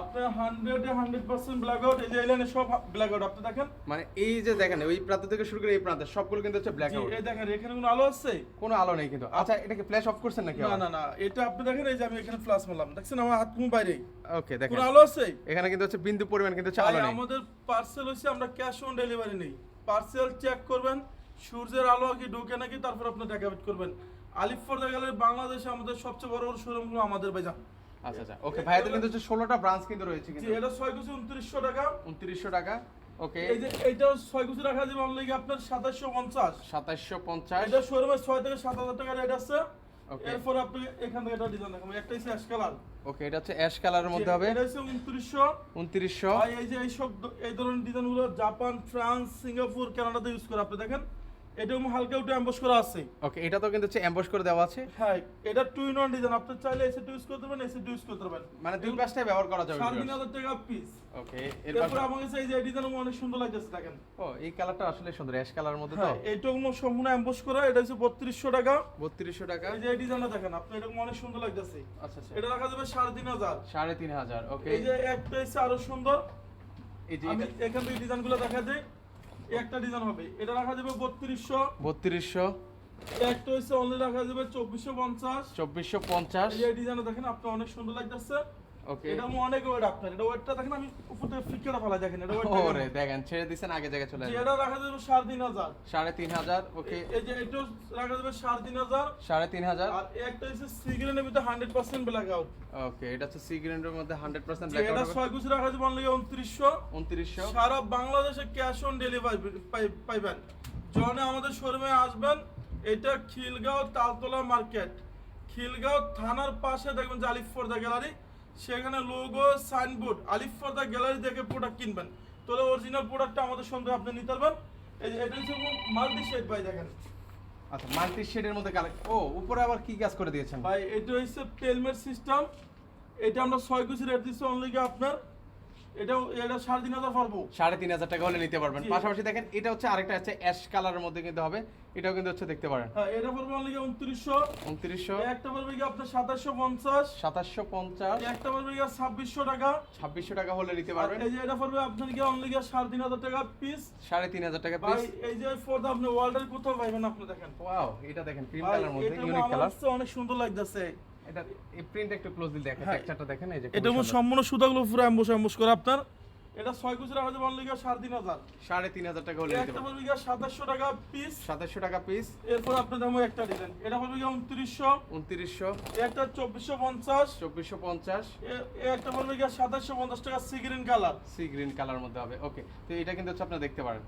আপনার হান্ড্রেডে hundred percent black এই যে এই সব ব্ল্যাক আপনি দেখেন? মানে এই যে দেখেন ওই প্রান্ত থেকে শুরু করে এই প্রান্তে সবগুলো কিন্তু হচ্ছে ব্ল্যাক এই দেখেন এখানে কোনো আলো আছে? কোনো আলো নেই কিন্তু। আচ্ছা এটাকে ফ্ল্যাশ অফ করছেন নাকি না না না এটা আপনি দেখেন এই যে আমি এখানে ফ্লাশ মারলাম। দেখছেন আমার হাত কোনো বাইরে ওকে দেখেন। কোনো আলো আছে? এখানে কিন্তু হচ্ছে বিন্দু পরিমাণ কিন্তু হচ্ছে আলো নেই। আমাদের পার্সেল হচ্ছে আমরা ক্যাশ অন ডেলিভারি নেই। পার্সেল চেক করবেন সূর্যের আলো কি ঢুকে নাকি তারপর আপনি করবেন। আলিফ ফর্দা গেলে বাংলাদেশে আমাদের সবচেয়ে বড় বড় শোরুমগুলো আমাদের ভাইজান। আচ্ছা আচ্ছা ওকে ভাইয়াদের কিন্তু হচ্ছে ষোলোটা ব্রাঞ্চ কিন্তু রয়েছে কিন্তু। এটা ছয় কুচি উনত্রিশশো টাকা। উনত্রিশশো টাকা ওকে এই যে এইটা ছয় কুচি রাখা যাবে অনলি আপনার সাতাশশো পঞ্চাশ। সাতাশশো পঞ্চাশ। এটা শোরুমে ছয় থেকে সাত হাজার টাকা রেট আছে। ওকে এরপর আপনি এখান থেকে একটা ডিজাইন দেখাবো। একটা হচ্ছে অ্যাশ কালার ওকে এটা হচ্ছে অ্যাশ কালারের মধ্যে হবে। এটা হচ্ছে উনত্রিশশো। উনত্রিশশো। ভাই এই যে এই সব এই ধরনের ডিজাইনগুলো জাপান ফ্রান্স সিঙ্গাপুর কানাডাতে ইউজ করে আপনি দেখেন। এটা হালকা একটু অ্যাম্বস করা আছে। ওকে এটা তো কিন্তু হচ্ছে অ্যাম্বস করে দেওয়া আছে। হ্যাঁ এটা টু ইন ওয়ান ডিজাইন আপনি চাইলে এসে ইউজ করতে পারেন এসে ইউজ করতে পারবেন মানে দুই পাশটাই ব্যবহার করা যাবে সাড়ে তিন হাজার টাকা পিস ওকে এর এরপর আমার কাছে এই যে ডিজাইন অনেক সুন্দর লাগতেছে দেখেন। ও এই কালারটা আসলে সুন্দর অ্যাশ কালারের মধ্যে তো? হ্যাঁ এইটুকু সম্পূর্ণ অ্যাম্বস করা এটা হচ্ছে বত্রিশশো টাকা। বত্রিশশো টাকা। এই যে ডিজাইনটা দেখেন আপনি এরকম অনেক সুন্দর লাগতেছে। আচ্ছা আচ্ছা। এটা রাখা যাবে সাড়ে তিন হাজার। সাড়ে তিন হাজার ওকে এই যে একটা হচ্ছে আরও সুন্দর। এই যে এখান থেকে ডিজাইনগুলো দেখা যায়। একটা ডিজাইন হবে। এটা রাখা যাবে বত্রিশশো। বত্রিশশো। একটা হচ্ছে অনলি রাখা যাবে চব্বিশশো পঞ্চাশ। চব্বিশশো পঞ্চাশ। এই ডিজাইন ডিজাইনটা দেখেন আপনার অনেক সুন্দর লাগতেছে। ওকে এটা অনেক ওয়েট আপনার এটা ওয়েটটা দেখেন আমি উপর থেকে ফিকেটা ফেলা দেখেন এটা ওয়েট ওরে দেখেন। ছেড়ে দিছেন আগে জায়গায় চলে আসবে এটা রাখা যাবে ওকে এই যে এটা রাখা আর একটা হচ্ছে সিগ্রেনের ভিতরে hundred percent black out okay এটা হচ্ছে সি গ্রেডের মধ্যে হান্ড্রেড পার্সেন্ট এটা ছয় কুচি রাখা যাবে অনলি উনত্রিশশো। উনত্রিশশো। সারা বাংলাদেশে ক্যাশ অন ডেলিভারি পাইবেন। আমাদের শোরুমে আসবেন এটা খিলগাঁও তালতলা মার্কেট খিলগাঁও থানার পাশে দেখবেন যে আলিফ ফর্দা গ্যালারি। সেখানে logo signboard Alif Forda gallery থেকে প্রোডাক্ট কিনবেন। তাহলে অরিজিনাল প্রোডাক্টটা আমাদের সঙ্গে আপনি নিতে পারবেন। এই যে এটা হচ্ছে মাল্টি শেড ভাই দেখেন। আচ্ছা মাল্টি শেডের মধ্যে কালেক্ট ও উপরে আবার কি কাজ করে দিয়েছেন? ভাই এটা হচ্ছে টেলমেট সিস্টেম এটা আমরা ছয় কুচি রেট দিচ্ছি অনলি আপনার? এটা এটা সাড়ে তিন হাজার পারব সাড়ে তিন হাজার টাকা হলে নিতে পারবেন। পাশাপাশি দেখেন এটা হচ্ছে আরেকটা আছে অ্যাশ কালারের মধ্যে কিন্তু হবে। এটাও কিন্তু হচ্ছে দেখতে পারেন। হ্যাঁ এটা পড়বে অনলি উনত্রিশশো। উনত্রিশশো। একটা পড়বে কি আপনার সাতাশশো পঞ্চাশ। সাতাশশো পঞ্চাশ। একটা পড়বে কি ছাব্বিশশো টাকা। ছাব্বিশশো টাকা হলে নিতে পারবেন। এই যে এটা পড়বে আপনার কি অনলি কি সাড়ে তিন হাজার টাকা পিস সাড়ে তিন হাজার টাকা পিস এই যে ফোর্থ আপনি ওয়ার্ল্ডের কোথাও পাইবেন আপনি দেখেন। ওয়াও এটা দেখেন ক্রিম কালার মধ্যে ইউনিক কালার অনেক সুন্দর লাগতেছে। এটা এই প্রিন্ট একটু ক্লোজলি দেখেন হ্যাঁ। টেক্সচারটা দেখেন এই যে এটা খুবই সম্পূর্ণ সুতাগুলো পুরো অ্যাম্বুশ অ্যাম্বুশ করে আপনার। এটা ছয় কুচি রাখা যাবে অনলি সাড়ে তিন হাজার। সাড়ে তিন হাজার টাকা হলে একটা পারবেন। পড়বে সাতাশশো টাকা পিস সাতাশশো টাকা পিস এরপর আপনার দাম একটা ডিজাইন এটা উনত্রিশশো। উনত্রিশশো। একটা চব্বিশশো পঞ্চাশ। চব্বিশশো পঞ্চাশ। একটা সাতাশশো পঞ্চাশ টাকা sea green colour sea green colour মধ্যে হবে। ওকে তো এটা কিন্তু হচ্ছে আপনারা দেখতে পারেন।